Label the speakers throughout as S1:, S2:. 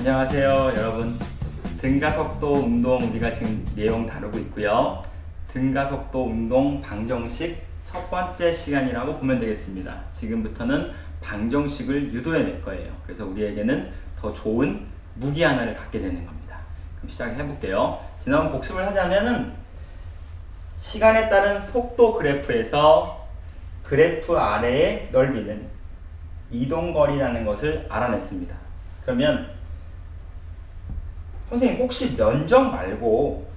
S1: 안녕하세요 여러분. 등가속도 운동 우리가 지금 내용 다루고 있고요. 등가속도 운동 방정식 첫 번째 시간이라고 보면 되겠습니다. 지금부터는 방정식을 유도해 낼 거예요. 그래서 우리에게는 더 좋은 무기 하나를 갖게 되는 겁니다. 그럼 시작해 볼게요. 지난번 복습을 하자면은 시간에 따른 속도 그래프에서 그래프 아래의 넓이는 이동거리라는 것을 알아냈습니다. 그러면 선생님 혹시 면적 말고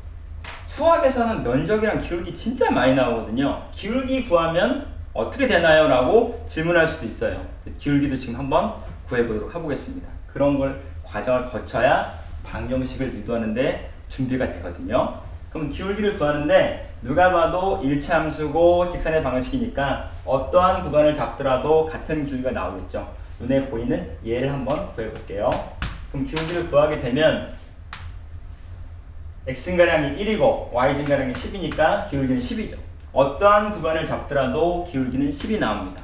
S1: 수학에서는 면적이랑 기울기 진짜 많이 나오거든요. 기울기 구하면 어떻게 되나요? 라고 질문할 수도 있어요. 기울기도 지금 한번 구해보도록 해보겠습니다. 그런 걸 과정을 거쳐야 방정식을 유도하는데 준비가 되거든요. 그럼 기울기를 구하는데 누가 봐도 일체 함수고 직선의 방정식이니까 어떠한 구간을 잡더라도 같은 기울기가 나오겠죠. 눈에 보이는 얘를 한번 구해볼게요. 그럼 기울기를 구하게 되면 x승가량이 1이고 y증가량이 10이니까 기울기는 10이죠. 어떠한 구간을 잡더라도 기울기는 10이 나옵니다.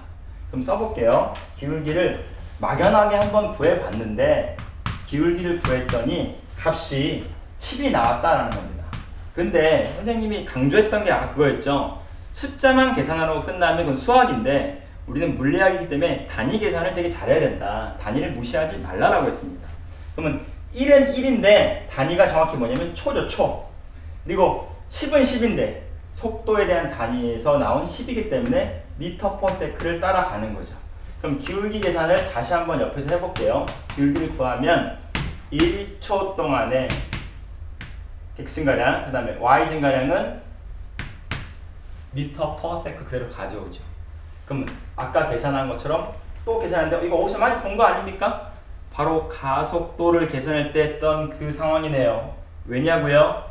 S1: 그럼 써볼게요. 기울기를 막연하게 한번 구해봤는데 기울기를 구했더니 값이 10이 나왔다라는 겁니다. 근데 선생님이 강조했던 게 아, 그거였죠. 숫자만 계산하라고 끝나면 그건 수학인데 우리는 물리학이기 때문에 단위 계산을 되게 잘해야 된다. 단위를 무시하지 말라라고 했습니다. 그러면 1은 1인데 단위가 정확히 뭐냐면 초죠 초. 그리고 10은 10인데 속도에 대한 단위에서 나온 10이기 때문에 미터 퍼 세크를 따라가는 거죠. 그럼 기울기 계산을 다시 한번 옆에서 해볼게요. 기울기를 구하면 1초 동안에 x승가량 그 다음에 y증가량은 미터 퍼 세크 그대로 가져오죠. 그럼 아까 계산한 것처럼 또 계산하는데 이거 어디서 많이 본 거 아닙니까? 바로 가속도를 계산할 때 했던 그 상황이네요. 왜냐고요?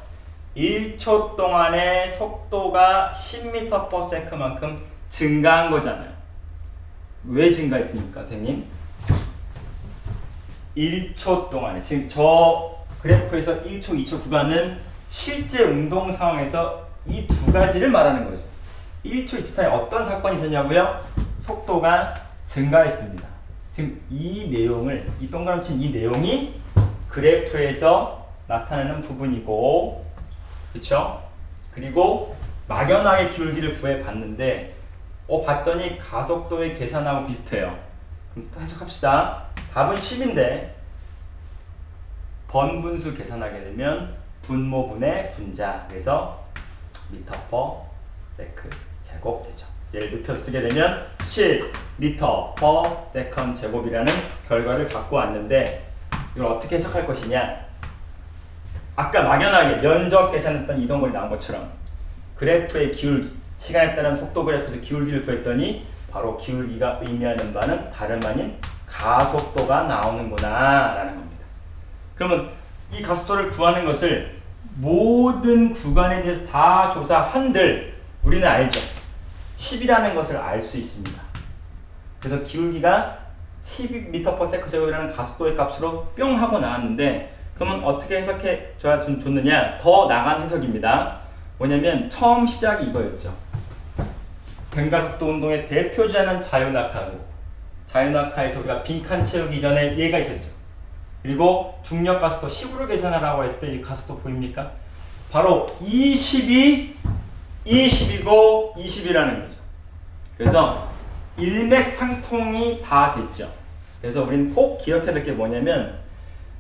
S1: 1초 동안의 속도가 10m/s만큼 증가한 거잖아요. 왜 증가했습니까, 선생님? 1초 동안에 지금 저 그래프에서 1초, 2초 구간은 실제 운동 상황에서 이 두 가지를 말하는 거죠. 1초, 2초 사이에 어떤 사건이 있었냐고요? 속도가 증가했습니다. 지금 이 내용을 이 동그라미 친 이 내용이 그래프에서 나타나는 부분이고 그렇죠? 그리고 막연하게 기울기를 구해 봤는데 어 봤더니 가속도의 계산하고 비슷해요. 그럼 또 해석합시다. 답은 10인데 번분수 계산하게 되면 분모분의 분자 그래서 미터 퍼 세크 제곱 되죠. 얘를 눕혀 쓰게 되면 10m per 제곱이라는 결과를 갖고 왔는데 이걸 어떻게 해석할 것이냐? 아까 막연하게 면적 계산했던 이동거리 나온 것처럼 그래프의 기울기 시간에 따른 속도 그래프에서 기울기를 구했더니 바로 기울기가 의미하는 바는 다름 아닌 가속도가 나오는구나 라는 겁니다. 그러면 이 가속도를 구하는 것을 모든 구간에 대해서 다 조사한들 우리는 알죠 10이라는 것을 알 수 있습니다. 그래서 기울기가 12m/s 제곱이라는 가속도의 값으로 뿅 하고 나왔는데 그러면 어떻게 해석해 줘야 좋느냐? 더 나간 해석입니다. 뭐냐면 처음 시작이 이거였죠. 변가속도 운동의 대표자는 자유낙하고 자유낙하에서 우리가 빈칸 채우기 전에 얘가 있었죠. 그리고 중력 가속도 10으로 계산하라고 했을 때 이 가속도 보입니까? 바로 20이 20이고 20이라는 거죠. 그래서 일맥상통이 다 됐죠. 그래서 우리는 꼭 기억해야 될 게 뭐냐면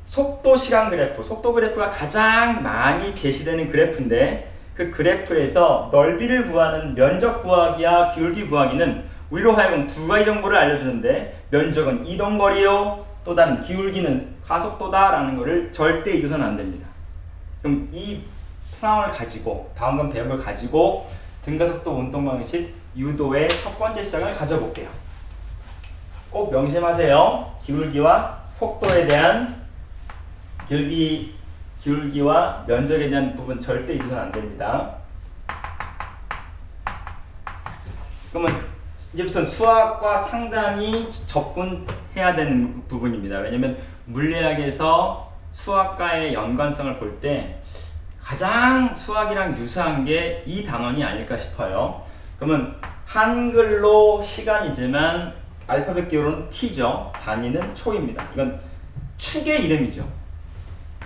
S1: 속도 시간 그래프, 속도 그래프가 가장 많이 제시되는 그래프인데 그 그래프에서 넓이를 구하는 면적 구하기와 기울기 구하기는 우리로 하여금 두 가지 정보를 알려주는데 면적은 이동거리요 또 다른 기울기는 가속도다라는 것을 절대 잊어서는 안 됩니다. 그럼 이 상황을 가지고 다음 건 배운 걸 가지고 등가속도 운동 방식 유도의 첫 번째 시작을 가져볼게요. 꼭 명심하세요. 기울기와 속도에 대한 기울기 기울기와 면적에 대한 부분 절대 잊어서는 안 됩니다. 그러면 이제부터 수학과 상당히 접근해야 되는 부분입니다. 왜냐하면 물리학에서 수학과의 연관성을 볼때 가장 수학이랑 유사한 게 이 단원이 아닐까 싶어요. 그러면 한글로 시간이지만 알파벳 기호로는 t죠. 단위는 초입니다. 이건 축의 이름이죠.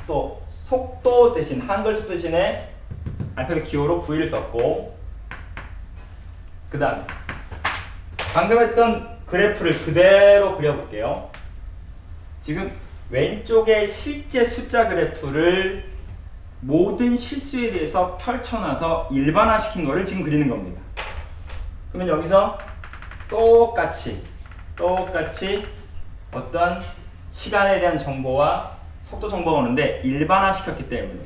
S1: 또 속도 대신 한글 속도 대신에 알파벳 기호로 V를 썼고 그 다음에 방금 했던 그래프를 그대로 그려볼게요. 지금 왼쪽에 실제 숫자 그래프를 모든 실수에 대해서 펼쳐놔서 일반화시킨 거를 지금 그리는 겁니다. 그러면 여기서 똑같이 똑같이 어떤 시간에 대한 정보와 속도 정보가 오는데 일반화 시켰기 때문에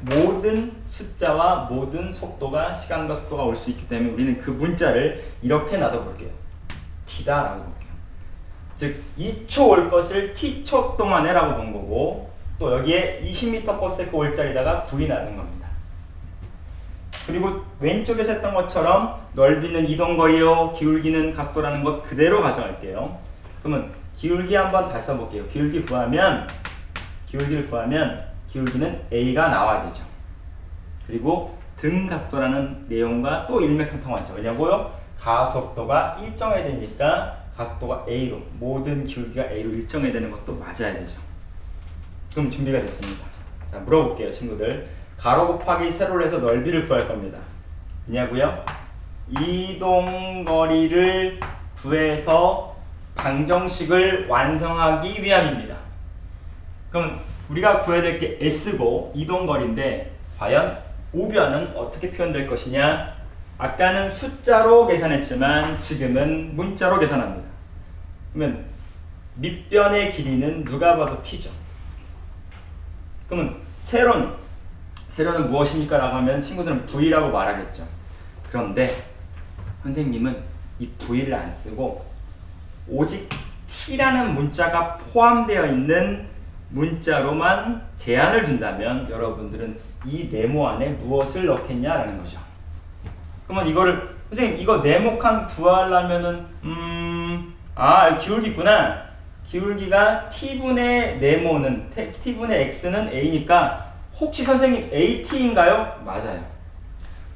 S1: 모든 숫자와 모든 속도가 시간과 속도가 올 수 있기 때문에 우리는 그 문자를 이렇게 놔둬볼게요. t다 라고 볼게요. 즉 2초 올 것을 t초 동안에 라고 본 거고 또 여기에 20m/s 올 자리다가 V이 나는 겁니다. 그리고 왼쪽에서 했던 것처럼 넓이는 이동거리요 기울기는 가속도라는 것 그대로 가져갈게요. 그러면 기울기 한번 다시 써볼게요. 기울기 구하면 기울기를 구하면 기울기는 A가 나와야 되죠. 그리고 등 가속도라는 내용과 또 일맥상통하죠. 왜냐고요? 가속도가 일정해야 되니까 가속도가 A로 모든 기울기가 A로 일정해야 되는 것도 맞아야 되죠. 그럼 준비가 됐습니다. 자, 물어볼게요, 친구들. 가로 곱하기 세로를 해서 넓이를 구할 겁니다. 왜냐고요? 이동거리를 구해서 방정식을 완성하기 위함입니다. 그럼 우리가 구해야 될 게 S고 이동거리인데 과연 우변은 어떻게 표현될 것이냐? 아까는 숫자로 계산했지만 지금은 문자로 계산합니다. 그러면 밑변의 길이는 누가 봐도 t죠. 그러면 세로는 세로는 무엇입니까? 라고 하면 친구들은 v라고 말하겠죠. 그런데 선생님은 이 v를 안 쓰고 오직 t라는 문자가 포함되어 있는 문자로만 제한을 둔다면 여러분들은 이 네모 안에 무엇을 넣겠냐라는 거죠. 그러면 이거를 선생님 이거 네모칸 구하려면은 음 아 기울기 구나. 기울기가 t분의 네모는 t분의 x는 a니까 혹시 선생님 at인가요? 맞아요.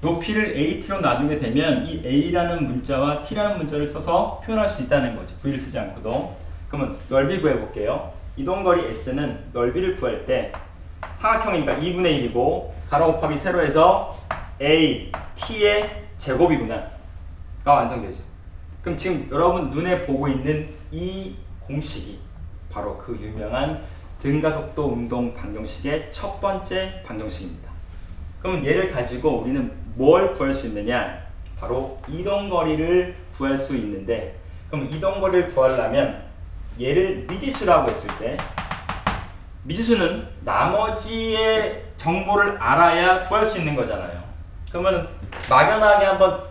S1: 높이를 at로 놔두게 되면 이 a라는 문자와 t라는 문자를 써서 표현할 수 있다는 거죠. v를 쓰지 않고도. 그러면 넓이 구해 볼게요. 이동거리 s는 넓이를 구할 때 삼각형이니까 2분의 1이고 가로 곱하기 세로에서 a t의 제곱이구나 가 완성되죠. 그럼 지금 여러분 눈에 보고 있는 이 공식이 바로 그 유명한 등가속도 운동 방정식의 첫 번째 방정식입니다. 그럼 얘를 가지고 우리는 뭘 구할 수 있느냐? 바로 이동거리를 구할 수 있는데 그럼 이동거리를 구하려면 얘를 미지수라고 했을 때 미지수는 나머지의 정보를 알아야 구할 수 있는 거잖아요. 그러면 막연하게 한번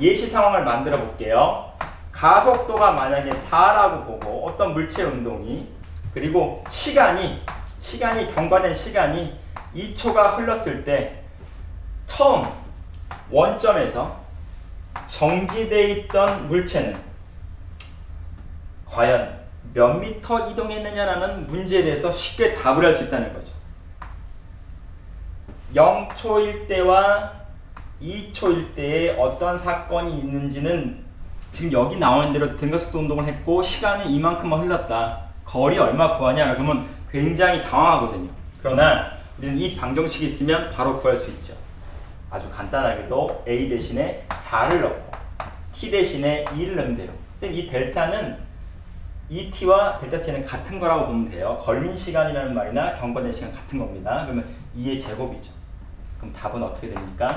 S1: 예시 상황을 만들어 볼게요. 가속도가 만약에 4라고 보고 어떤 물체 운동이 그리고 시간이 시간이 경과된 시간이 2초가 흘렀을 때 처음 원점에서 정지돼 있던 물체는 과연 몇 미터 이동했느냐라는 문제에 대해서 쉽게 답을 할 수 있다는 거죠. 0초일 때와 2초일 때에 어떤 사건이 있는지는 지금 여기 나오는 대로 등가속도 운동을 했고 시간이 이만큼만 흘렀다. 거리 얼마 구하냐? 그러면 굉장히 당황하거든요. 그러나 우리는 이 방정식이 있으면 바로 구할 수 있죠. 아주 간단하게도 a 대신에 4를 넣고 t 대신에 2를 넣으면 돼요. 선생님 이 델타는 ET와 델타 T는 같은 거라고 보면 돼요. 걸린 시간이라는 말이나 경과된 시간 같은 겁니다. 그러면 2의 제곱이죠. 그럼 답은 어떻게 됩니까?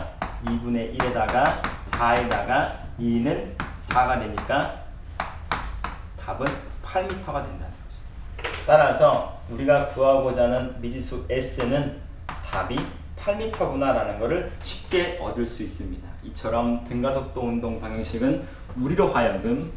S1: 2분의 1에다가 4에다가 2는 4가 되니까 답은 8m가 된다는 거죠. 따라서 우리가 구하고자 하는 미지수 S는 답이 8m구나라는 것을 쉽게 얻을 수 있습니다. 이처럼 등가속도 운동 방정식은 우리로 하여금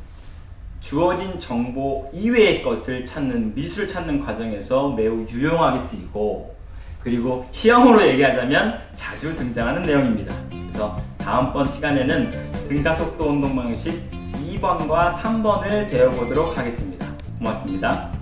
S1: 주어진 정보 이외의 것을 찾는 미술을 찾는 과정에서 매우 유용하게 쓰이고 그리고 시험으로 얘기하자면 자주 등장하는 내용입니다. 그래서 다음번 시간에는 등가속도 운동 방식 2번과 3번을 배워보도록 하겠습니다. 고맙습니다.